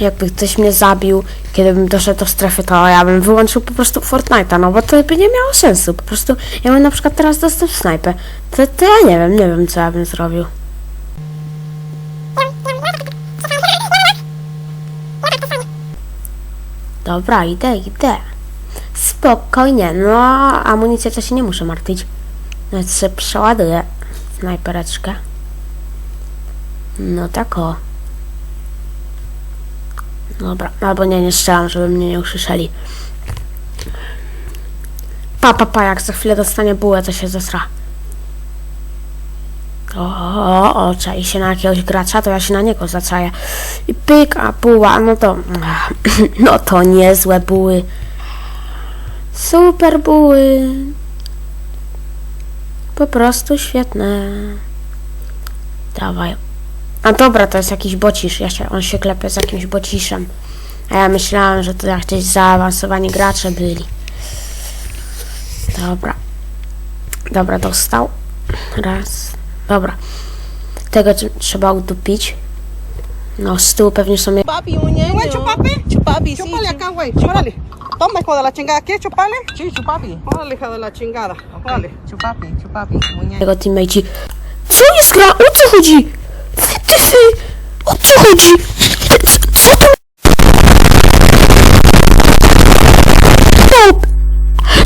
jakby ktoś mnie zabił, kiedy bym doszedł do strefy, to ja bym wyłączył po prostu Fortnite'a, no bo to by nie miało sensu. Po prostu ja bym na przykład teraz dostał snajpę. To, to ja nie wiem, nie wiem co ja bym zrobił. Dobra, idę, idę. Spokojnie, no amunicję to się nie muszę martwić. Nawet sobie przeładuję snajpereczkę. No tak o. Dobra, albo nie, nie strzelam, żeby mnie nie usłyszeli. Pa, pa, pa, jak za chwilę dostanie bułę, to się zesra. O, o, o, czai się na jakiegoś gracza, to ja się na niego zaczaję. I pyk, a buła, no to... No to niezłe buły. Super buły. Po prostu świetne. Dawaj. A dobra, to jest jakiś bocisz. Ja się, on się klepie z jakimś bociszem. A ja myślałam, że to jakieś zaawansowani gracze byli. Dobra. Dobra, dostał. Raz. Dobra. Tego tr- trzeba udupić. No, z tyłu pewnie są... Chupapi, muñeño. ¿Güey, chupapi? Chupapi, sí. Chúpale chu- acá, güey. Órale. Toma, hijo de la chingada. ¿Quieres chuparle? Sí, chupapi. Órale, hija de la chingada. Órale. Chupapi, chupapi, muñeño. Jego teammate. Co jest gra? O co chodzi? Wytyfy! O co chodzi? Co to?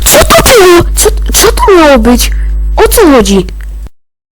Co to było? Co, co to miało być? O co chodzi?